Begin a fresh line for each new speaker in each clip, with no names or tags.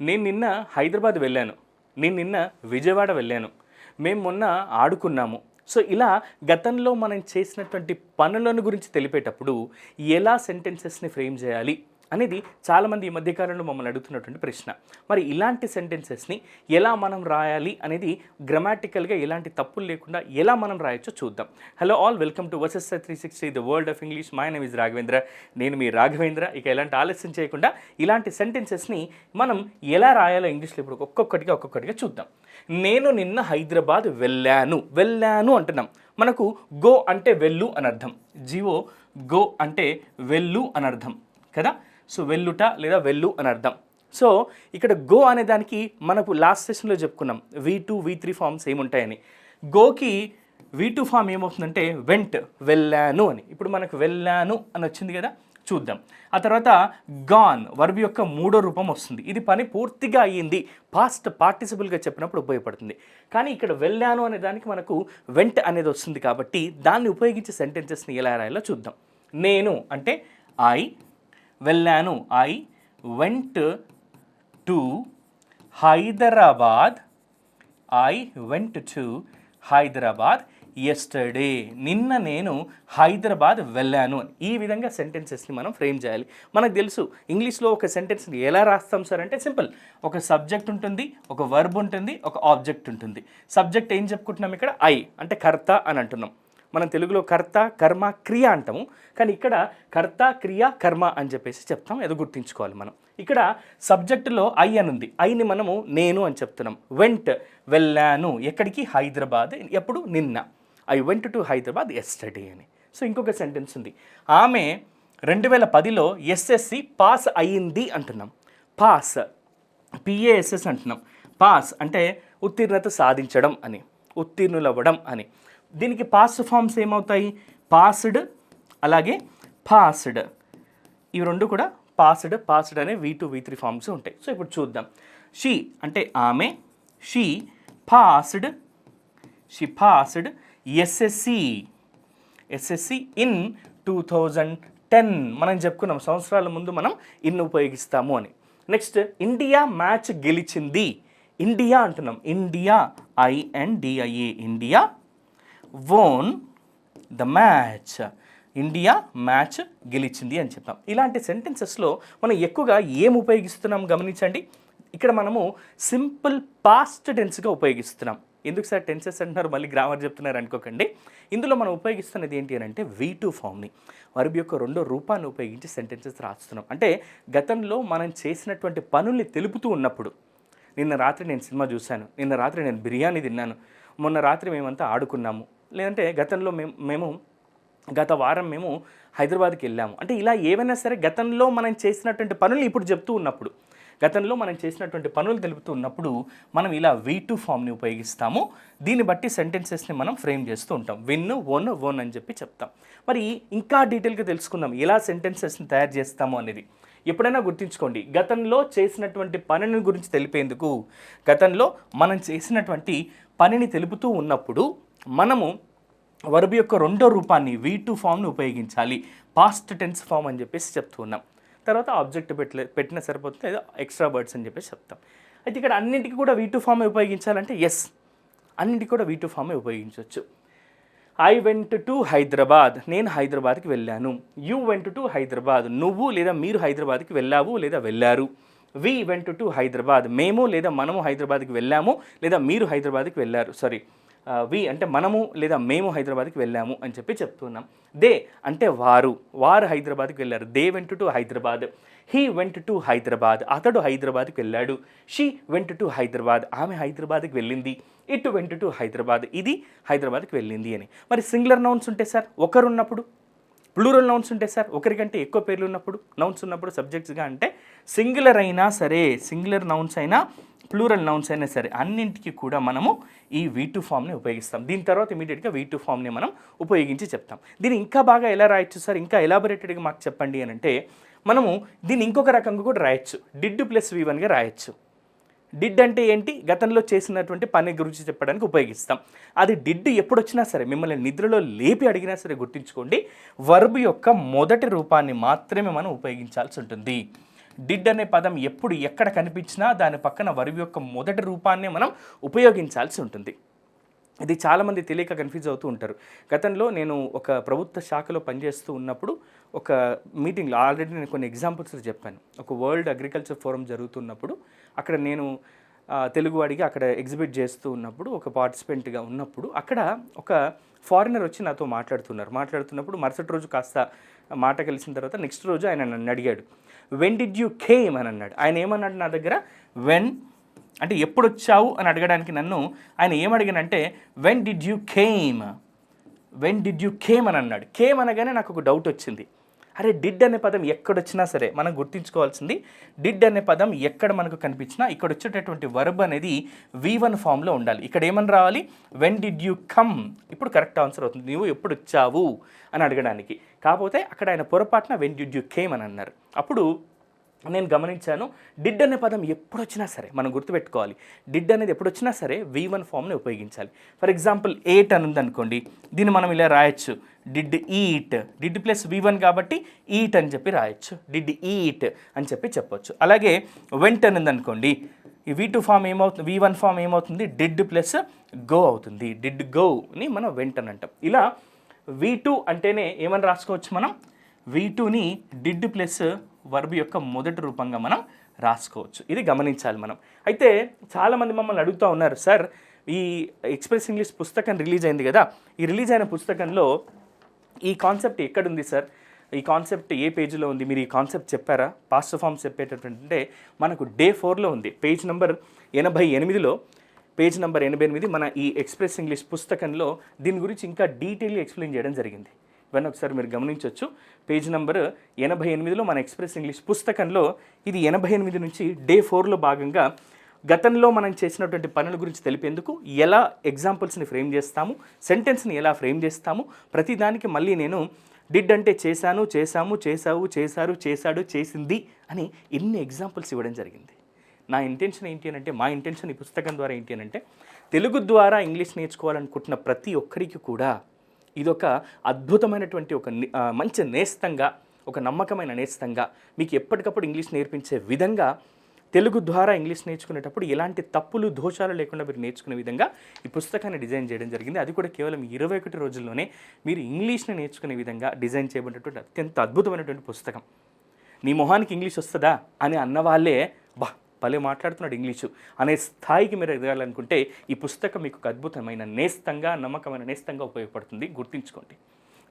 నేను నిన్న హైదరాబాద్ వెళ్ళాను. నేను నిన్న విజయవాడ వెళ్ళాను. మేము మొన్న ఆడుకున్నాము. సో ఇలా గతంలో మనం చేసినటువంటి పనులను గురించి తెలిపేటప్పుడు ఎలా సెంటెన్సెస్ని ఫ్రేమ్ చేయాలి? అనేది చాలామంది ఈ మధ్యకాలంలో మమ్మల్ని అడుగుతున్నటువంటి ప్రశ్న. మరి ఇలాంటి సెంటెన్సెస్ని ఎలా మనం రాయాలి అనేది గ్రామాటికల్గా ఎలాంటి తప్పులు లేకుండా ఎలా మనం రాయొచ్చో చూద్దాం. Hello all welcome to versus three sixty the world of English my name is Raghavendra నేను మీ రాఘవేంద్ర ఇక ఎలాంటి ఆలస్యం చేయకుండా ఇలాంటి సెంటెన్సెస్ని మనం ఎలా రాయాలో ఇంగ్లీష్లో ఇప్పుడు ఒక్కొక్కటిగా ఒక్కొక్కటిగా చూద్దాం. నేను నిన్న హైదరాబాద్ వెళ్ళాను. వెళ్ళాను అంటున్నాం. మనకు గో అంటే వెళ్ళు అని అర్థం. జివో గో అంటే వెళ్ళు అని అర్థం. కదా? సో వెల్లుట లేదా వెల్లు అని అర్థం. సో ఇక్కడ గో అనే దానికి మనకు లాస్ట్ సెషన్లో చెప్పుకున్నాం. V two V three forms ఏముంటాయని గోకి వి టూ ఫామ్ ఏమవుతుందంటే వెంట్ వెళ్ళాను అని. ఇప్పుడు మనకు వెళ్ళాను అని వచ్చింది కదా చూద్దాం. ఆ తర్వాత గాన్ వర్బ్ యొక్క మూడో రూపం వస్తుంది. ఇది పని పూర్తిగా అయ్యింది. పాస్ట్ పార్టిసిపుల్గా చెప్పినప్పుడు ఉపయోగపడుతుంది. కానీ ఇక్కడ వెళ్ళాను అనే దానికి మనకు వెంట్ అనేది వస్తుంది కాబట్టి దాన్ని ఉపయోగించే సెంటెన్సెస్ని ఎలా రాయాలో చూద్దాం. నేను అంటే ఐ వెళ్ళాను. I went to Hyderabad. I went to Hyderabad yesterday నిన్న నేను హైదరాబాద్ వెళ్ళాను అని. ఈ విధంగా సెంటెన్సెస్ని మనం ఫ్రేమ్ చేయాలి. మనకు తెలుసు ఇంగ్లీష్లో ఒక సెంటెన్స్ని ఎలా రాస్తాం సార్ అంటే సింపుల్ ఒక సబ్జెక్ట్ ఉంటుంది ఒక వర్బ్ ఉంటుంది ఒక ఆబ్జెక్ట్ ఉంటుంది. సబ్జెక్ట్ ఏం చెప్పుకుంటున్నాం ఇక్కడ? ఐ అంటే కర్త అని అంటున్నాం. మనం తెలుగులో కర్త కర్మ క్రియ అంటాము. కానీ ఇక్కడ కర్త క్రియ కర్మ అని చెప్పేసి చెప్తాం. ఏదో గుర్తుంచుకోవాలి మనం. ఇక్కడ సబ్జెక్టులో ఐ అని ఉంది. ఐని మనము నేను అని చెప్తున్నాం. వెంట్ వెళ్ళాను. ఎక్కడికి? హైదరాబాద్. ఎప్పుడు? నిన్న. I went to Hyderabad yesterday అని. సో ఇంకొక సెంటెన్స్ ఉంది. ఆమె రెండు వేల పదిలో ఎస్ఎస్సి పాస్ అయ్యింది అంటున్నాం. పాస్. పిఏఎస్ఎస్ అంటున్నాం. పాస్ అంటే ఉత్తీర్ణత సాధించడం అని. ఉత్తీర్ణులవ్వడం అని. దీనికి పాస్ట్ ఫామ్స్ ఏమవుతాయి? పాస్డ్ అలాగే పాస్డ్ ఇవి రెండు కూడా పాస్డ్ పాస్డ్ అనే V two V three forms ఉంటాయి. సో ఇప్పుడు చూద్దాం. షీ అంటే ఆమె. She passed she passed SSC SSC in two thousand ten మనం చెప్పుకున్నాం సంవత్సరాల ముందు మనం ఇన్ ఉపయోగిస్తాము అని. నెక్స్ట్ ఇండియా మ్యాచ్ గెలిచింది. ఇండియా అంటున్నాం. India I N D I A India won the match. India match గెలిచింది అని చెప్తాం. ఇలాంటి సెంటెన్సెస్లో మనం ఎక్కువగా ఏం ఉపయోగిస్తున్నాం గమనించండి. ఇక్కడ మనము సింపుల్ పాస్ట్ టెన్స్గా ఉపయోగిస్తున్నాం. ఎందుకు సార్ టెన్సెస్ అంటున్నారు? మళ్ళీ గ్రామర్ చెప్తున్నారు అనుకోకండి. ఇందులో మనం ఉపయోగిస్తున్నది ఏంటి అని అంటే వీ టూ ఫామ్ని. వర్బ్ యొక్క రెండో రూపాన్ని ఉపయోగించి సెంటెన్సెస్ రాస్తున్నాం. అంటే గతంలో మనం చేసినటువంటి పనుల్ని తెలుపుతూ ఉన్నప్పుడు నిన్న రాత్రి నేను సినిమా చూశాను నిన్న రాత్రి నేను బిర్యానీ తిన్నాను మొన్న రాత్రి మేమంతా ఆడుకున్నాము లేదంటే గతంలో మేము మేము గత వారం మేము హైదరాబాద్కి వెళ్ళాము. అంటే ఇలా ఏవైనా సరే గతంలో మనం చేసినటువంటి పనులు ఇప్పుడు చెప్తూ ఉన్నప్పుడు గతంలో మనం చేసినటువంటి పనులు తెలుపుతూ ఉన్నప్పుడు మనం ఇలా వీ టు ఫామ్ని ఉపయోగిస్తాము. దీన్ని బట్టి సెంటెన్సెస్ని మనం ఫ్రేమ్ చేస్తూ ఉంటాం. విన్ ఓన్ ఓన్ అని చెప్పి చెప్తాం. మరి ఇంకా డీటెయిల్గా తెలుసుకుందాం. ఎలా సెంటెన్సెస్ని తయారు చేస్తాము అనేది. ఎప్పుడైనా గుర్తుంచుకోండి. గతంలో చేసినటువంటి పనిని గురించి తెలిపేందుకు గతంలో మనం చేసినటువంటి పనిని తెలుపుతూ ఉన్నప్పుడు మనము వర్బ్ యొక్క రెండో రూపాన్ని వీ టూ ఫామ్ని ఉపయోగించాలి. పాస్ట్ టెన్స్ ఫామ్ అని చెప్పేసి చెప్తూ ఉన్నాం. తర్వాత ఆబ్జెక్ట్ పెట్టలే పెట్టినా సరిపోతుంది. ఎక్స్ట్రా వర్డ్స్ అని చెప్పేసి చెప్తాం. అయితే ఇక్కడ అన్నింటికి కూడా వీ టూ ఫామ్ ఉపయోగించాలంటే ఎస్ అన్నింటికి కూడా వీ టూ ఫామ్ ఉపయోగించవచ్చు. ఐ వెంట్ టు హైదరాబాద్ నేను హైదరాబాద్కి వెళ్ళాను. యూ వెంట్ టు హైదరాబాద్ నువ్వు లేదా మీరు హైదరాబాద్కి వెళ్ళావు లేదా వెళ్ళారు. వి వెంట్ టు హైదరాబాద్ మేము లేదా మనము హైదరాబాద్కి వెళ్ళాము లేదా మీరు హైదరాబాద్కి వెళ్ళారు. సారీ వి అంటే మనము లేదా మేము హైదరాబాద్కి వెళ్ళాము అని చెప్పి చెప్తున్నాం. దే అంటే వారు. వారు హైదరాబాద్కి వెళ్ళారు. They went to Hyderabad. He went to Hyderabad. అతడు హైదరాబాద్కి వెళ్ళాడు. She went to Hyderabad. ఆమె హైదరాబాద్కి వెళ్ళింది. ఇటు వెంట టు హైదరాబాద్. ఇది హైదరాబాద్కి వెళ్ళింది అని. మరి సింగులర్ నౌన్స్ ఉంటే సార్? ఒకరున్నప్పుడు ప్లూరల్ నౌన్స్ ఉంటే సార్? ఒకరికంటే ఎక్కువ పేర్లు ఉన్నప్పుడు? నౌన్స్ ఉన్నప్పుడు సబ్జెక్ట్స్గా అంటే సింగులర్ అయినా సరే సింగులర్ నౌన్స్ అయినా ప్లూరల్ నౌన్స్ అయినా సరే అన్నింటికి కూడా మనము ఈ వీ టూ ఫామ్ని ఉపయోగిస్తాం. దీని తర్వాత ఇమీడియట్గా వీ టూ ఫామ్ని మనం ఉపయోగించి చెప్తాం. దీన్ని ఇంకా బాగా ఎలా రాయొచ్చు సార్? ఇంకా ఎలాబొరేటెడ్గా మాకు చెప్పండి అని అంటే మనము దీన్ని ఇంకొక రకంగా కూడా రాయొచ్చు. డిడ్ ప్లస్ వి వన్గా రాయొచ్చు. డిడ్ అంటే ఏంటి? గతంలో చేసినటువంటి పని గురించి చెప్పడానికి ఉపయోగిస్తాం. అది డిడ్ ఎప్పుడు వచ్చినా సరే మిమ్మల్ని నిద్రలో లేపి అడిగినా సరే గుర్తుంచుకోండి. వర్బ్ యొక్క మొదటి రూపాన్ని మాత్రమే మనం ఉపయోగించాల్సి ఉంటుంది. డిడ్ అనే పదం ఎప్పుడు ఎక్కడ కనిపించినా దాని పక్కన వరువు యొక్క మొదటి రూపాన్నే మనం ఉపయోగించాల్సి ఉంటుంది. ఇది చాలామంది తెలియక కన్ఫ్యూజ్ అవుతూ ఉంటారు. గతంలో నేను ఒక ప్రభుత్వ శాఖలో పనిచేస్తూ ఉన్నప్పుడు ఒక మీటింగ్లో ఆల్రెడీ నేను కొన్ని ఎగ్జాంపుల్స్ చెప్పాను. ఒక వరల్డ్ అగ్రికల్చర్ ఫోరం జరుగుతున్నప్పుడు అక్కడ నేను తెలుగు తెలుగువాడిగా అక్కడ ఎగ్జిబిట్ చేస్తూ ఉన్నప్పుడు ఒక పార్టిసిపెంట్గా ఉన్నప్పుడు అక్కడ ఒక ఫారినర్ వచ్చి నాతో మాట్లాడుతున్నారు. మాట్లాడుతున్నప్పుడు మరుసటి రోజు కాస్త మాట కలిసిన తర్వాత నెక్స్ట్ రోజు ఆయన నన్ను అడిగాడు. వెన్ డిడ్ యూ కేమ్ అని అన్నాడు. ఆయన ఏమన్నాడు నా దగ్గర? వెన్ అంటే ఎప్పుడు వచ్చావు అని అడగడానికి నన్ను ఆయన ఏమడిగానంటే when did you came when did you came అని అన్నాడు. కేమ్ అనగానే నాకు ఒక డౌట్ వచ్చింది. అరే డిడ్ అనే పదం ఎక్కడొచ్చినా సరే మనం గుర్తుంచుకోవాల్సింది డిడ్ అనే పదం ఎక్కడ మనకు కనిపించినా ఇక్కడ వచ్చేటటువంటి వర్బ్ అనేది వి వన్ ఫామ్లో ఉండాలి. ఇక్కడ ఏమని రావాలి? వెన్ డిడ్ యూ కమ్ ఇప్పుడు కరెక్ట్ ఆన్సర్ అవుతుంది. నువ్వు ఎప్పుడు వచ్చావు? అని అడగడానికి. కాకపోతే అక్కడ ఆయన పొరపాటున వెన్ డిడ్ యూ కేమ్ అని అన్నారు. అప్పుడు నేను గమనించాను డిడ్ అనే పదం ఎప్పుడు వచ్చినా సరే మనం గుర్తుపెట్టుకోవాలి డిడ్ అనేది ఎప్పుడు వచ్చినా సరే వి వన్ ఫామ్ని ఉపయోగించాలి. ఫర్ ఎగ్జాంపుల్ ఎయిట్ అని ఉందనుకోండి దీన్ని మనం ఇలా రాయొచ్చు did eat did plus V one కాబట్టి ఈట్ అని చెప్పి రాయొచ్చు డిడ్ ఈట్ అని చెప్పి చెప్పొచ్చు. అలాగే వెంట్ అని ఉందనుకోండి ఈ వి టూ ఫామ్ ఏమవుతుంది వి వన్ ఫామ్ ఏమవుతుంది డిడ్ ప్లస్ గో అవుతుంది డిడ్ గోని మనం వెంట్ అని అంటాం. ఇలా వి టూ అంటేనే ఏమని రాసుకోవచ్చు మనం? వి టూని డిడ్ ప్లస్ వర్బ్ యొక్క మొదటి రూపంగా మనం రాసుకోవచ్చు. ఇది గమనించాలి మనం. అయితే చాలామంది మమ్మల్ని అడుగుతూ ఉన్నారు సార్ ఈ ఎక్స్ప్రెస్ ఇంగ్లీష్ పుస్తకం రిలీజ్ అయింది కదా ఈ రిలీజ్ అయిన పుస్తకంలో ఈ కాన్సెప్ట్ ఎక్కడుంది సార్? ఈ కాన్సెప్ట్ ఏ పేజీలో ఉంది? మీరు ఈ కాన్సెప్ట్ చెప్పారా? పాస్ట్ ఫామ్స్ చెప్పేటటువంటి మనకు డే ఫోర్లో ఉంది. పేజ్ నెంబర్ ఎనభై ఎనిమిదిలో పేజ్ నెంబర్ ఎనభై ఎనిమిది మన ఈ ఎక్స్ప్రెస్ ఇంగ్లీష్ పుస్తకంలో దీని గురించి ఇంకా డీటెయిల్గా ఎక్స్ప్లెయిన్ చేయడం జరిగింది. ఇవన్నీ ఒకసారి మీరు గమనించవచ్చు పేజ్ నెంబర్ ఎనభై ఎనిమిదిలో మన ఎక్స్ప్రెస్ ఇంగ్లీష్ పుస్తకంలో ఇది ఎనభై ఎనిమిది నుంచి డే ఫోర్లో భాగంగా గతంలో మనం చేసినటువంటి పనుల గురించి తెలిపేందుకు ఎలా ఎగ్జాంపుల్స్ని ఫ్రేమ్ చేస్తాము సెంటెన్స్ని ఎలా ఫ్రేమ్ చేస్తాము ప్రతిదానికి మళ్ళీ నేను డిడ్ అంటే చేశాను చేశాము చేశావు చేశారు చేశాడు చేసింది అని ఎన్ని ఎగ్జాంపుల్స్ ఇవ్వడం జరిగింది. నా ఇంటెన్షన్ ఏంటి అని అంటే మా ఇంటెన్షన్ ఈ పుస్తకం ద్వారా ఏంటి అని అంటే తెలుగు ద్వారా ఇంగ్లీష్ నేర్చుకోవాలనుకుంటున్న ప్రతి ఒక్కరికి కూడా ఇదొక అద్భుతమైనటువంటి ఒక మంచి నేస్తంగా ఒక నమ్మకమైన నేస్తంగా మీకు ఎప్పటికప్పుడు ఇంగ్లీష్ నేర్పించే విధంగా తెలుగు ద్వారా ఇంగ్లీష్ నేర్చుకునేటప్పుడు ఎలాంటి తప్పులు దోషాలు లేకుండా మీరు నేర్చుకునే విధంగా ఈ పుస్తకాన్ని డిజైన్ చేయడం జరిగింది. అది కూడా కేవలం ఇరవై ఒకటి రోజుల్లోనే మీరు ఇంగ్లీష్ని నేర్చుకునే విధంగా డిజైన్ చేయబడినటువంటి అత్యంత అద్భుతమైనటువంటి పుస్తకం. నీ మొహానికి ఇంగ్లీష్ వస్తుందా అని అన్నవాళ్ళే బా భలే మాట్లాడుతున్నాడు ఇంగ్లీషు అనే స్థాయికి మీరు ఎదగాలనుకుంటే ఈ పుస్తకం మీకు అద్భుతమైన నేస్తంగా నమ్మకమైన నేస్తంగా ఉపయోగపడుతుంది. గుర్తుంచుకోండి.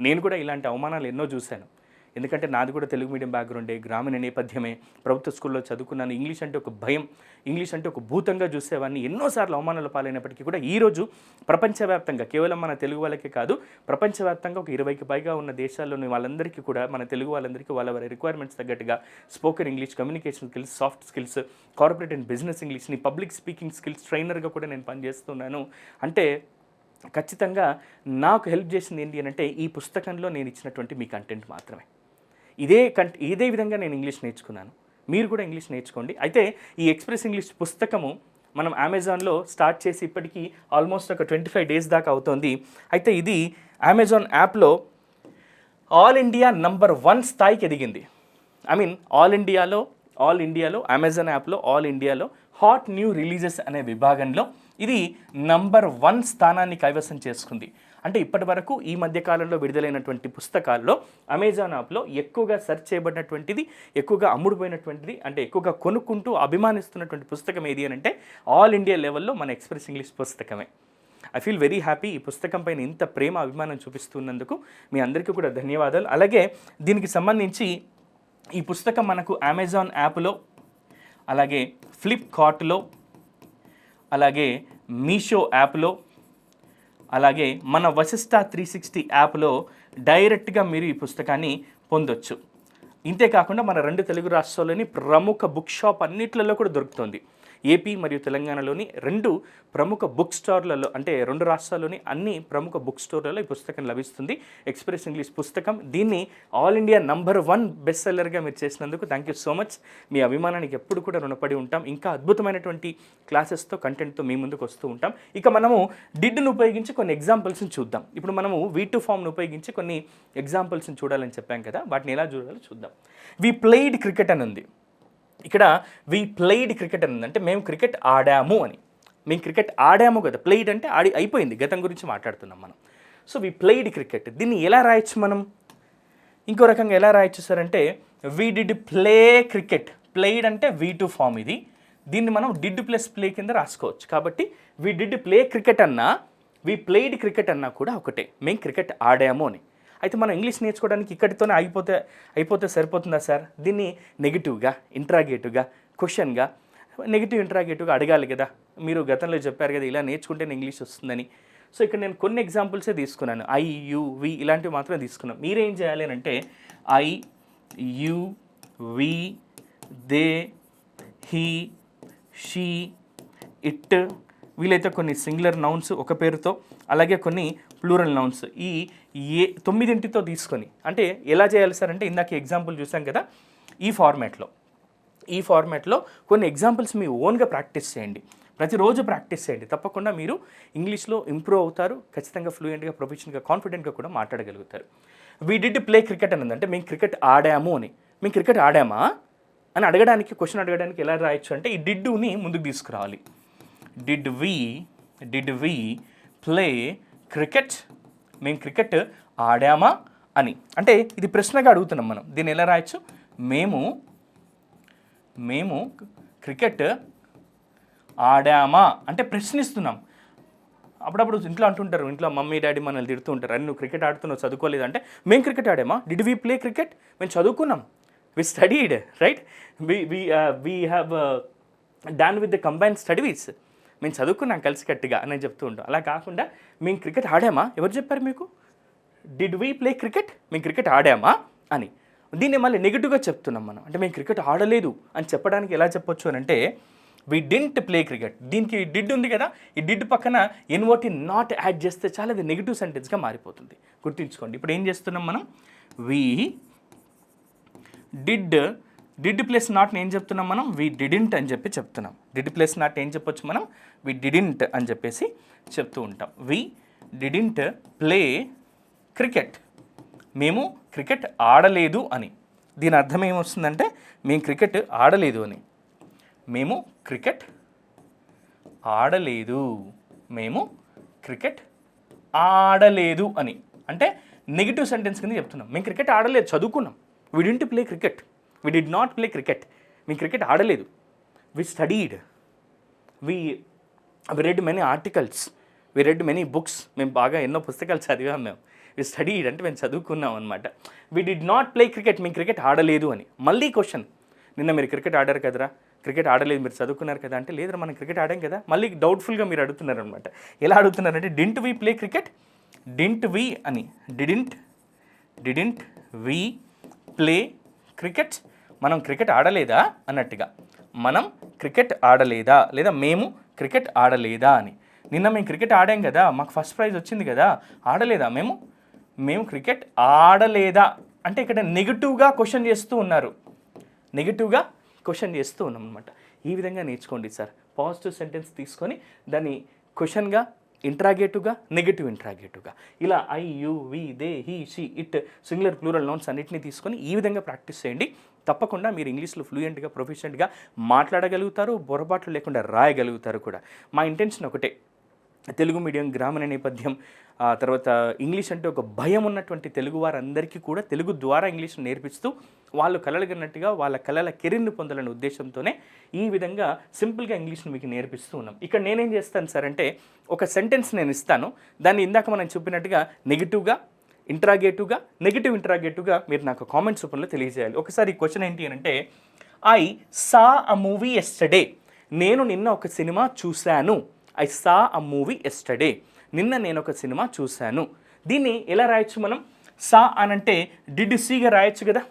నేను కూడా ఇలాంటి అవమానాలు ఎన్నో చూశాను. ఎందుకంటే నాది కూడా తెలుగు మీడియం బ్యాక్గ్రౌండే గ్రామీణ నేపథ్యమే. ప్రభుత్వ స్కూల్లో చదువుకున్నాను. ఇంగ్లీష్ అంటే ఒక భయం. ఇంగ్లీష్ అంటే ఒక భూతంగా చూసేవాడిని. ఎన్నోసార్లు అవమానాలు పాలైనప్పటికీ కూడా ఈరోజు ప్రపంచవ్యాప్తంగా కేవలం మన తెలుగు వాళ్ళకే కాదు ప్రపంచవ్యాప్తంగా ఒక ఇరవైకి పైగా ఉన్న దేశాల్లోని వాళ్ళందరికీ కూడా మన తెలుగు వాళ్ళందరికీ వాళ్ళ వారి రిక్వైర్మెంట్స్ తగ్గట్టుగా spoken English communication skills soft skills corporate and business ఇంగ్లీష్ని public speaking skills ట్రైనర్గా కూడా నేను పనిచేస్తున్నాను. అంటే ఖచ్చితంగా నాకు హెల్ప్ చేసింది ఏంటి అని అంటే ఈ పుస్తకంలో నేను ఇచ్చినటువంటి మీ కంటెంట్ మాత్రమే. ఇదే కంట ఇదే విధంగా నేను ఇంగ్లీష్ నేర్చుకున్నాను. మీరు కూడా ఇంగ్లీష్ నేర్చుకోండి. అయితే ఈ ఎక్స్ప్రెస్ ఇంగ్లీష్ పుస్తకము మనం అమెజాన్లో స్టార్ట్ చేసి ఇప్పటికీ ఆల్మోస్ట్ ఒక ట్వంటీ ఫైవ్ డేస్ దాకా అవుతోంది. అయితే ఇది అమెజాన్ యాప్లో ఆల్ ఇండియా నంబర్ వన్ స్థాయికి ఎదిగింది. ఐ మీన్ ఆల్ ఇండియాలో ఆల్ ఇండియాలో అమెజాన్ యాప్లో ఆల్ ఇండియాలో హాట్ న్యూ రిలీజెస్ అనే విభాగంలో ఇది నంబర్ వన్ స్థానాన్ని కైవసం చేసుకుంది. అంటే ఇప్పటి వరకు ఈ మధ్యకాలంలో విడుదలైనటువంటి పుస్తకాల్లో అమెజాన్ యాప్లో ఎక్కువగా సెర్చ్ చేయబడినటువంటిది ఎక్కువగా అమ్ముడుపోయినటువంటిది అంటే ఎక్కువగా కొనుక్కుంటూ అభిమానిస్తున్నటువంటి పుస్తకం ఏది అని అంటే ఆల్ ఇండియా లెవెల్లో మన ఎక్స్ప్రెస్ ఇంగ్లీష్ పుస్తకమే. ఐ ఫీల్ వెరీ హ్యాపీ ఈ పుస్తకం పైన ఇంత ప్రేమ అభిమానం చూపిస్తున్నందుకు మీ అందరికీ కూడా ధన్యవాదాలు. అలాగే దీనికి సంబంధించి ఈ పుస్తకం మనకు అమెజాన్ యాప్లో అలాగే ఫ్లిప్కార్ట్లో అలాగే మీషో యాప్లో అలాగే మన వశిష్ట త్రీ సిక్స్టీ యాప్లో డైరెక్ట్గా మీరు ఈ పుస్తకాన్ని పొందొచ్చు. ఇంతే కాకుండా మన రెండు తెలుగు రాష్ట్రాల్లోని ప్రముఖ బుక్ షాప్ అన్నిట్లలో కూడా దొరుకుతుంది. ఏపీ మరియు తెలంగాణలోని రెండు ప్రముఖ బుక్ స్టోర్లలో అంటే రెండు రాష్ట్రాల్లోని అన్ని ప్రముఖ బుక్ స్టోర్లలో ఈ పుస్తకం లభిస్తుంది. ఎక్స్ప్రెస్ ఇంగ్లీష్ పుస్తకం. దీన్ని all India number one best సెల్లర్గా మీరు చేసినందుకు థ్యాంక్ యూ సో మచ్ మీ అభిమానానికి ఎప్పుడు కూడా రుణపడి ఉంటాం. ఇంకా అద్భుతమైనటువంటి క్లాసెస్తో కంటెంట్తో మీ ముందుకు వస్తూ ఉంటాం. ఇక మనము డిడ్ను ఉపయోగించి కొన్ని ఎగ్జాంపుల్స్ని చూద్దాం. ఇప్పుడు మనము వీ టూ ఫామ్ను ఉపయోగించి కొన్ని ఎగ్జాంపుల్స్ని చూడాలని చెప్పాం కదా. వాటిని ఎలా చూడాలో చూద్దాం. వి ప్లేయిడ్ క్రికెట్ అని ఉంది. ఇక్కడ వి ప్లేడ్ క్రికెట్ అని అంటే మేము క్రికెట్ ఆడాము అని. మేము క్రికెట్ ఆడాము కదా. ప్లేడ్ అంటే ఆడి అయిపోయింది. గతం గురించి మాట్లాడుతున్నాం మనం. సో వీ ప్లేడ్ క్రికెట్ దీన్ని ఎలా రాయొచ్చు మనం? ఇంకో రకంగా ఎలా రాయొచ్చు సార్ అంటే we did play cricket played అంటే వీ టు ఫామ్ ఇది. దీన్ని మనం డిడ్ ప్లస్ ప్లే కింద రాసుకోవచ్చు. కాబట్టి వీ డిడ్ ప్లే క్రికెట్ అన్నా వీ ప్లేడ్ క్రికెట్ అన్నా కూడా ఒకటే. మేము క్రికెట్ ఆడాము అని. అయితే మనం ఇంగ్లీష్ నేర్చుకోవడానికి ఇక్కడితోనే అయిపోతే అయిపోతే సరిపోతుందా సార్? దీన్ని నెగిటివ్గా ఇంట్రాగేటివ్గా క్వశ్చన్గా నెగిటివ్ ఇంట్రాగేటివ్గా అడగాలి కదా. మీరు గతంలో చెప్పారు కదా ఇలా నేర్చుకుంటేనే ఇంగ్లీష్ వస్తుందని. సో ఇక్కడ నేను కొన్ని ఎగ్జాంపుల్సే తీసుకున్నాను. ఐ యు వి ఇలాంటివి మాత్రమే తీసుకున్నాను మీరేం చేయాలి అని అంటే I you we they he she it వీలైతే కొన్ని సింగులర్ నౌన్స్ ఒక పేరుతో అలాగే కొన్ని ప్లూరల్ నౌన్స్ ఈ ఏ తొమ్మిదింటితో తీసుకొని అంటే ఎలా చేయాలి సార్ అంటే ఇందాక ఎగ్జాంపుల్ చూసాం కదా ఈ ఫార్మాట్లో ఈ ఫార్మాట్లో కొన్ని ఎగ్జాంపుల్స్ మీ ఓన్గా ప్రాక్టీస్ చేయండి. ప్రతిరోజు ప్రాక్టీస్ చేయండి. తప్పకుండా మీరు ఇంగ్లీష్లో ఇంప్రూవ్ అవుతారు ఖచ్చితంగా ఫ్లూయెంట్గా ప్రొఫెషనల్గా కాన్ఫిడెంట్గా కూడా మాట్లాడగలుగుతారు. వీ డిడ్ ప్లే క్రికెట్ అని అంటే మేము క్రికెట్ ఆడాము అని. మేము క్రికెట్ ఆడామా? అని అడగడానికి క్వశ్చన్ అడగడానికి ఎలా రాయొచ్చు అంటే ఈ డిడ్డుని ముందుకు తీసుకురావాలి. Did we did we play cricket మేము క్రికెట్ ఆడామా అని. అంటే ఇది ప్రశ్నగా అడుగుతున్నాం మనం. దీన్ని ఎలా రాయొచ్చు? మేము మేము క్రికెట్ ఆడామా అంటే ప్రశ్నిస్తున్నాం. అప్పుడప్పుడు ఇంట్లో అంటుంటారు ఇంట్లో మమ్మీ డాడీ మనల్ని తిడుతూ ఉంటారు. అని నువ్వు క్రికెట్ ఆడుతున్నావు చదువుకోలేదు అంటే మేము క్రికెట్ ఆడామా? డిడ్ వి ప్లే క్రికెట్ మేము చదువుకున్నాం. We studied right we we we have done with the combine studies మేము చదువుకున్నాం కలిసికట్టుగా అని చెప్తూ ఉంటాం. అలా కాకుండా మేము క్రికెట్ ఆడామా? ఎవరు చెప్పారు మీకు? డిడ్ వీ ప్లే క్రికెట్ మేము క్రికెట్ ఆడామా? అని. దీన్ని మళ్ళీ నెగిటివ్గా చెప్తున్నాం మనం. అంటే మేము క్రికెట్ ఆడలేదు అని చెప్పడానికి ఎలా చెప్పొచ్చు అని అంటే వి డింట్ ప్లే క్రికెట్ దీనికి డిడ్ ఉంది కదా? ఈ డిడ్ పక్కన ఎన్ఓటి నాట్ యాడ్ చేస్తే చాలా అది నెగిటివ్ సెంటెన్స్గా మారిపోతుంది. గుర్తుంచుకోండి. ఇప్పుడు ఏం చేస్తున్నాం మనం? We did did plus not ఏం చెప్తున్నాం మనం? వి డిడింట్ అని చెప్పి చెప్తున్నాం. డిడ్ ప్లస్ నాట్ ఏం చెప్పొచ్చు మనం? వి డిడింట్ అని చెప్పేసి చెప్తూ ఉంటాం. వి డిడింట్ ప్లే క్రికెట్ మేము క్రికెట్ ఆడలేదు అని. దీని అర్థం ఏమొస్తుందంటే మేము క్రికెట్ ఆడలేదు అని. మేము క్రికెట్ ఆడలేదు. మేము క్రికెట్ ఆడలేదు అని. అంటే నెగిటివ్ సెంటెన్స్ కింద చెప్తున్నాం. మేము క్రికెట్ ఆడలేదు చదువుకున్నాం. We didn't play cricket we did not play cricket me cricket ఆడలేదు. We studied we we read many articles we read many books మేము బాగా ఎన్నో పుస్తకాలు చదివాం మేము. వి స్టడీడ్ అంటే మేము చదువుకున్నాం అనమాట we did not play cricket me cricket ఆడలేదు అని. మళ్ళీ క్వశ్చన్ నిన్న మీరు క్రికెట్ ఆడారు కదరా? క్రికెట్ ఆడలేదు. మీరు చదువుకున్నారు కదా అంటే లేదురా మనం క్రికెట్ ఆడాం కదా. మళ్ళీ డౌట్ఫుల్గా మీరు అడుగుతున్నారు అనమాట ఎలా అడుగుతున్నారంటే didn't we play cricket didn't we అని. Didn't didn't we play cricket మనం క్రికెట్ ఆడలేదా అన్నట్టుగా. మనం క్రికెట్ ఆడలేదా? లేదా మేము క్రికెట్ ఆడలేదా అని. నిన్న మేము క్రికెట్ ఆడాం కదా మాకు ఫస్ట్ ప్రైజ్ వచ్చింది కదా ఆడలేదా మేము? మేము క్రికెట్ ఆడలేదా? అంటే ఇక్కడ నెగిటివ్గా క్వశ్చన్ చేస్తూ ఉన్నారు. నెగిటివ్గా క్వశ్చన్ చేస్తూ ఉన్నాం అనమాట ఈ విధంగా నేర్చుకోండి సార్. పాజిటివ్ సెంటెన్స్ తీసుకొని దాన్ని క్వశ్చన్గా ఇంట్రాగేటివ్గా నెగిటివ్ ఇంట్రాగేటివ్గా. ఇలా I you we they he she it singular plural nouns అన్నిటిని తీసుకొని ఈ విధంగా ప్రాక్టీస్ చేయండి. తప్పకుండా మీరు ఇంగ్లీష్లో ఫ్లూయెంట్గా ప్రొఫిషియెంట్గా మాట్లాడగలుగుతారు బొరబాట్లు లేకుండా రాయగలుగుతారు కూడా. మా ఇంటెన్షన్ ఒకటే తెలుగు మీడియం గ్రామీణ నేపథ్యం ఆ తర్వాత ఇంగ్లీష్ అంటే ఒక భయం ఉన్నటువంటి తెలుగు వారందరికీ కూడా తెలుగు ద్వారా ఇంగ్లీష్ నేర్పిస్తూ వాళ్ళు కలలుగన్నట్టుగా వాళ్ళ కళల కెరీర్ని పొందాలనే ఉద్దేశంతోనే ఈ విధంగా సింపుల్గా ఇంగ్లీష్ని మీకు నేర్పిస్తూ ఉన్నాం. ఇక్కడ నేనేం చేస్తాను సార్ అంటే ఒక సెంటెన్స్ నేను ఇస్తాను. దాన్ని ఇందాక మనం చెప్పినట్టుగా నెగిటివ్గా ఇంట్రాగేటివ్గా నెగిటివ్ ఇంట్రాగేటివ్గా మీరు నాకు కామెంట్స్ రూపంలో తెలియజేయాలి. ఒకసారి ఈ క్వశ్చన్ ఏంటి అని అంటే I saw a movie yesterday. నేను నిన్న ఒక సినిమా చూశాను. I saw a movie yesterday నిన్న నేను ఒక సినిమా చూశాను. దీన్ని ఎలా రాయొచ్చు మనం? సా అనంటే డిడ్ సీగా రాయొచ్చు కదా?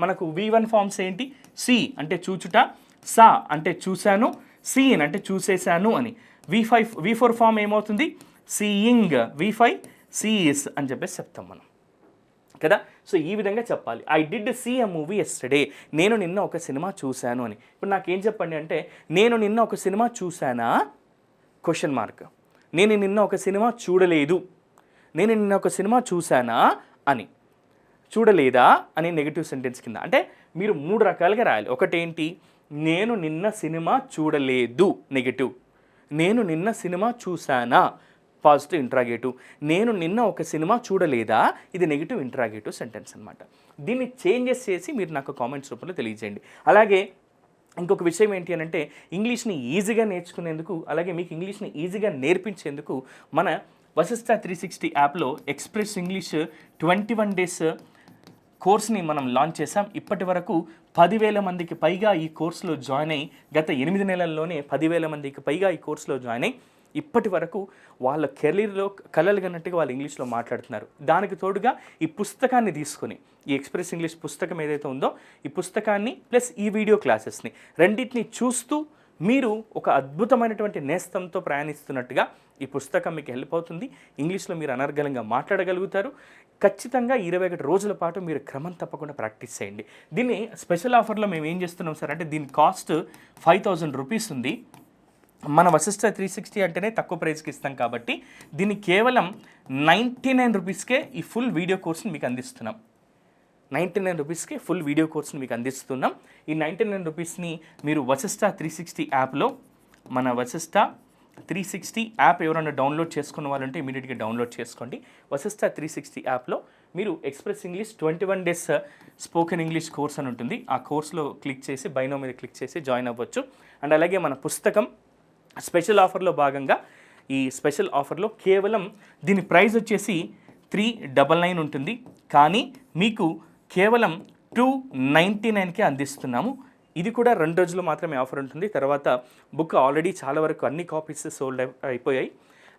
మనకు వి వన్ ఫామ్స్ ఏంటి? సి అంటే చూచుట సా అంటే చూశాను సీన్ అంటే చూసేశాను అని. V five V four form ఏమవుతుంది? సీయింగ్ వి ఫైవ్ సీఈస్ అని చెప్పేసి చెప్తాం మనం. కదా? సో ఈ విధంగా చెప్పాలి. I did see a movie yesterday నేను నిన్న ఒక సినిమా చూశాను అని. ఇప్పుడు నాకేం చెప్పండి అంటే నేను నిన్న ఒక సినిమా చూశానా? క్వశ్చన్ మార్క్ నేను నిన్న ఒక సినిమా చూడలేదు. నేను నిన్న ఒక సినిమా చూశానా అని. చూడలేదా అని నెగిటివ్ సెంటెన్స్ కింద. అంటే మీరు మూడు రకాలుగా రాయాలి. ఒకటేంటి? నేను నిన్న సినిమా చూడలేదు. నెగిటివ్ నేను నిన్న సినిమా చూశానా? పాజిటివ్ ఇంట్రాగేటివ్ నేను నిన్న ఒక సినిమా చూడలేదా? ఇది నెగిటివ్ ఇంట్రాగేటివ్ సెంటెన్స్ అనమాట దీన్ని చేంజెస్ చేసి మీరు నాకు కామెంట్స్ రూపంలో తెలియజేయండి. అలాగే ఇంకొక విషయం ఏంటి అని అంటే ఇంగ్లీష్ని ఈజీగా నేర్చుకునేందుకు అలాగే మీకు ఇంగ్లీష్ని ఈజీగా నేర్పించేందుకు మన వశిష్ట త్రీ సిక్స్టీ యాప్లో express English twenty one days కోర్స్ని మనం లాంచ్ చేసాం ఇప్పటి వరకు పదివేల మందికి పైగా ఈ కోర్సులో జాయిన్ అయ్యి గత ఎనిమిది నెలల్లోనే పదివేల మందికి పైగా ఈ కోర్సులో జాయిన్ అయ్యి ఇప్పటి వరకు వాళ్ళ కెరీర్లో కలలు కన్నట్టుగా వాళ్ళు ఇంగ్లీష్లో మాట్లాడుతున్నారు. దానికి తోడుగా ఈ పుస్తకాన్ని తీసుకొని ఈ ఎక్స్ప్రెస్ ఇంగ్లీష్ పుస్తకం ఏదైతే ఉందో ఈ పుస్తకాన్ని ప్లస్ ఈ వీడియో క్లాసెస్ని రెండింటిని చూస్తూ మీరు ఒక అద్భుతమైనటువంటి నేస్తంతో ప్రయాణిస్తున్నట్టుగా ఈ పుస్తకం మీకు హెల్ప్ అవుతుంది. ఇంగ్లీష్లో మీరు అనర్గళంగా మాట్లాడగలుగుతారు. ఖచ్చితంగా ఇరవై ఒకటి రోజుల పాటు మీరు క్రమం తప్పకుండా ప్రాక్టీస్ చేయండి. దీన్ని స్పెషల్ ఆఫర్లో మేము ఏం చేస్తున్నాం సార్ అంటే దీని కాస్ట్ ఫైవ్ థౌజండ్ రూపీస్ ఉంది. మన వశిష్ట త్రీ సిక్స్టీ అంటేనే తక్కువ ప్రైస్కి ఇస్తాం కాబట్టి దీన్ని కేవలం నైంటీ నైన్ రూపీస్కే ఈ ఫుల్ వీడియో కోర్స్ని మీకు అందిస్తున్నాం. నైంటీ నైన్ రూపీస్కి ఫుల్ వీడియో కోర్స్ని మీకు అందిస్తున్నాం. ఈ నైంటీ నైన్ రూపీస్ని మీరు వశిష్ట త్రీ సిక్స్టీ యాప్లో మన వశిష్ట త్రీ సిక్స్టీ యాప్ ఎవరైనా డౌన్లోడ్ చేసుకున్న వాళ్ళంటే ఇమీడియట్గా డౌన్లోడ్ చేసుకోండి. వశిష్ట త్రీ సిక్స్టీ యాప్లో మీరు express English twenty one days spoken English course అని ఉంటుంది. ఆ కోర్స్లో క్లిక్ చేసి బైనో మీద క్లిక్ చేసి జాయిన్ అవ్వచ్చు. అండ్ అలాగే మన పుస్తకం స్పెషల్ ఆఫర్లో భాగంగా ఈ స్పెషల్ ఆఫర్లో కేవలం దీని ప్రైస్ వచ్చేసి త్రీ డబల్ నైన్ ఉంటుంది. కానీ మీకు కేవలం టూ నైంటీ నైన్కే అందిస్తున్నాము. ఇది కూడా రెండు రోజులు మాత్రమే ఆఫర్ ఉంటుంది. తర్వాత బుక్ ఆల్రెడీ చాలా వరకు అన్ని కాపీస్ సోల్డ్ అయిపోయాయి.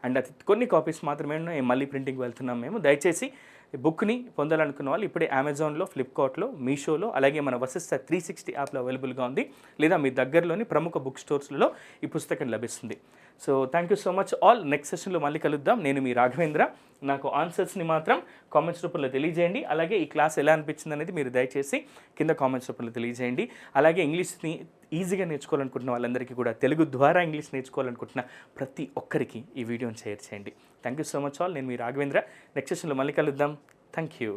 అండ్ అది కొన్ని కాపీస్ మాత్రమే ఉన్నాయి. మళ్ళీ ప్రింటింగ్ వెళ్తున్నాం మేము. దయచేసి బుక్ని పొందాలనుకున్న వాళ్ళు ఇప్పుడే అమెజాన్లో ఫ్లిప్కార్ట్లో మీషోలో అలాగే మన వశిష్ట త్రీ సిక్స్టీ యాప్లో అవైలబుల్గా ఉంది. లేదా మీ దగ్గరలోని ప్రముఖ బుక్ స్టోర్స్లలో ఈ పుస్తకం లభిస్తుంది. So thank you so much all. Next సెషన్లో మళ్ళీ కలుద్దాం. నేను మీ రాఘవేంద్ర. నాకు ఆన్సర్స్ని మాత్రం కామెంట్స్ రూపంలో తెలియజేయండి. అలాగే ఈ క్లాస్ ఎలా అనిపించింది అనేది మీరు దయచేసి కింద కామెంట్స్ రూపంలో తెలియజేయండి. అలాగే ఇంగ్లీష్ని ఈజీగా నేర్చుకోవాలనుకుంటున్న వాళ్ళందరికీ కూడా తెలుగు ద్వారా ఇంగ్లీష్ నేర్చుకోవాలనుకుంటున్న ప్రతి ఒక్కరికి ఈ వీడియోని షేర్ చేయండి. Thank you so much all నేను మీ రాఘవేంద్ర. నెక్స్ట్ సెషన్లో మళ్ళీ కలుద్దాం. Thank you